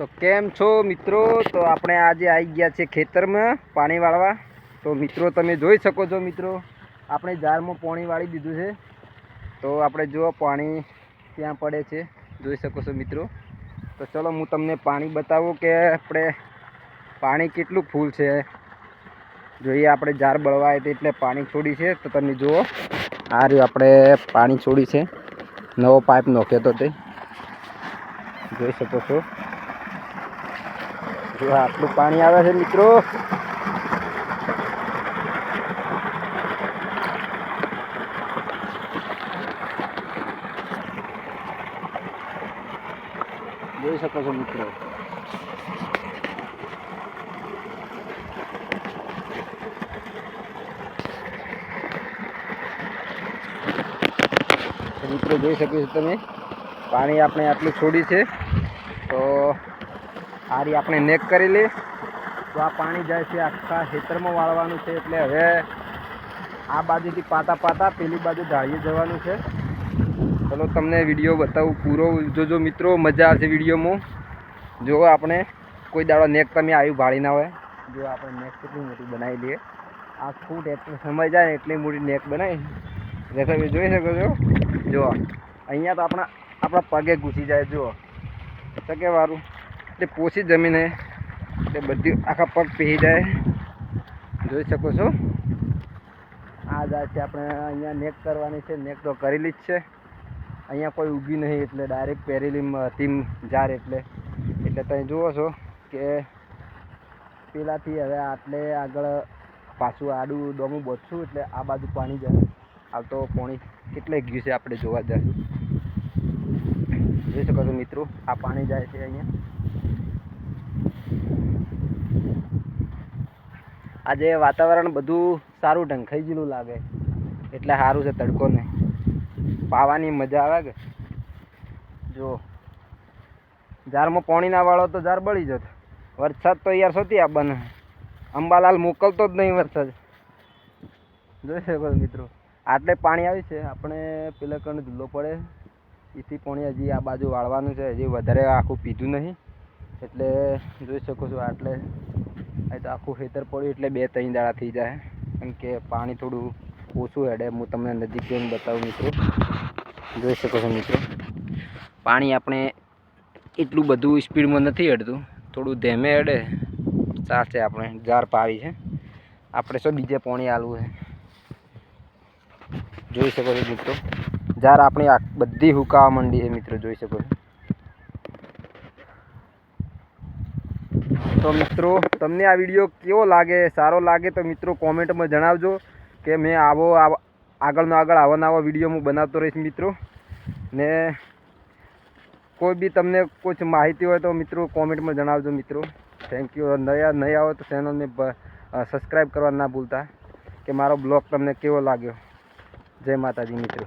તો કેમ છો મિત્રો? તો આપણે આજે આવી ગયા છે ખેતરમાં પાણી વાળવા. તો મિત્રો, તમે જોઈ શકો છો મિત્રો, આપણે ઝાડમાં પાણી વાળી દીધું છે. તો આપણે જુઓ પાણી ત્યાં પડે છે. જોઈ શકો છો મિત્રો. તો ચલો હું તમને પાણી બતાવું કે આપણે પાણી કેટલું ફૂલ છે. જોઈએ આપણે ઝાડ બળવાય એટલે પાણી છોડી છે. તો તમે જુઓ, આ રહ્યું આપણે પાણી છોડી છે. નવો પાઇપ નોખ્યો હતો તે. જોઈ શકો છો. જો આટલું પાણી આવે છે મિત્રો. જોઈ શકો છો મિત્રો. મિત્રો, જોઈ શકો છો તમે? પાણી આપણે આટલું છોડી છે. તો આ રી આપણે નેક કરી લે તો આ પાણી જાય છે આખા ખેતરમાં વાળવાનું છે એટલે હવે આ બાજુથી પાતા પાતા પેલી બાજુ ધાળીએ જવાનું છે. ચલો તમને વીડિયો બતાવું પૂરો. જોજો મિત્રો મજા આવશે વિડીયોમાં. જો આપણે કોઈ દાડો નેક તમે આવ્યું ભાળી ના હોય. જો આપણે નેક કેટલી મોટી બનાવી લઈએ આખું ટ્રેક્ટર સમય જાય એટલી મોટી નેક બનાવી. એટલે તમે જોઈ શકો છો. જો અહીંયા તો આપણા આપણા પગે ઘૂસી જાય, જુઓ. ટકેવાળું એટલે પોસી જમીન હે એટલે બધી આખા પગ પીહી જાય. જોઈ શકો છો. આ જાય છે આપણે અહીંયા નેક કરવાની છે. નેક તો કરેલી જ છે. અહીંયા કોઈ ઊભી નહીં એટલે ડાયરેક્ટ પહેરેલી ટીમ જાર એટલે. એટલે તમે જુઓ છો કે પેલાથી હવે આટલે આગળ પાછું આડું ડોમું બચશું એટલે આ બાજુ પાણી જાય. હાલ તો પાણી કેટલે ગયું છે આપણે જોવા જશું. જોઈ શકો છો મિત્રો, આ પાણી જાય છે અહીંયા. આજે વાતાવરણ બધું સારું ઢંખાઈ ગયેલું લાગે. એટલે સારું છે તડકો ને પાવાની મજા આવે કે? જો. જારમાં પાણી ના વાળો તો જાર બળી જતો. વરસાદ તો યાર સોતી આવવાનો અંબાલાલ મોકલતો જ નહીં વરસાદ. જોઈ શકો મિત્રો. આટલે પાણી આવી છે. આપણે પેલા કણ ધૂલો પડે. એથી પાણી હજી આ બાજુ વાળવાનું છે. હજી વધારે આખું પીધું નહીં. એટલે જોઈ શકો છો આટલે અહીં તો આખું ખેતર પડ્યું એટલે બે ત્રણ દાડા થઈ જાય. કેમ કે પાણી થોડું ઓછું હેડે. હું તમને નજીક જઈને બતાવું મિત્રો. જોઈ શકો છો મિત્રો. પાણી આપણે એટલું બધું સ્પીડમાં નથી હેડતું. થોડું ધેમે હેડે. ચાલશે આપણે. જાર પાવી છે. આપણે શું બીજે પાણી આલવું છે? જોઈ શકો છો મિત્રો. જાર આપણી બધી હુકાવા માંડી છે મિત્રો. જોઈ શકો છો. તો મિત્રો, તમને આ વીડિયો કેવો લાગે? સારો લાગે તો મિત્રો કોમેન્ટમાં જણાવજો કે મેં આવો આગળનો આગળ આવો વીડિયો હું બનાવતો રહીશ મિત્રો. ને કોઈ બી તમને કોઈ માહિતી હોય તો મિત્રો કોમેન્ટમાં જણાવજો મિત્રો. થેન્ક યુ નયા નહીં આવો તો ચેનલને સબસ્ક્રાઈબ કરવા ના ભૂલતા. કે મારો બ્લોગ તમને કેવો લાગ્યો? જય માતાજી મિત્રો.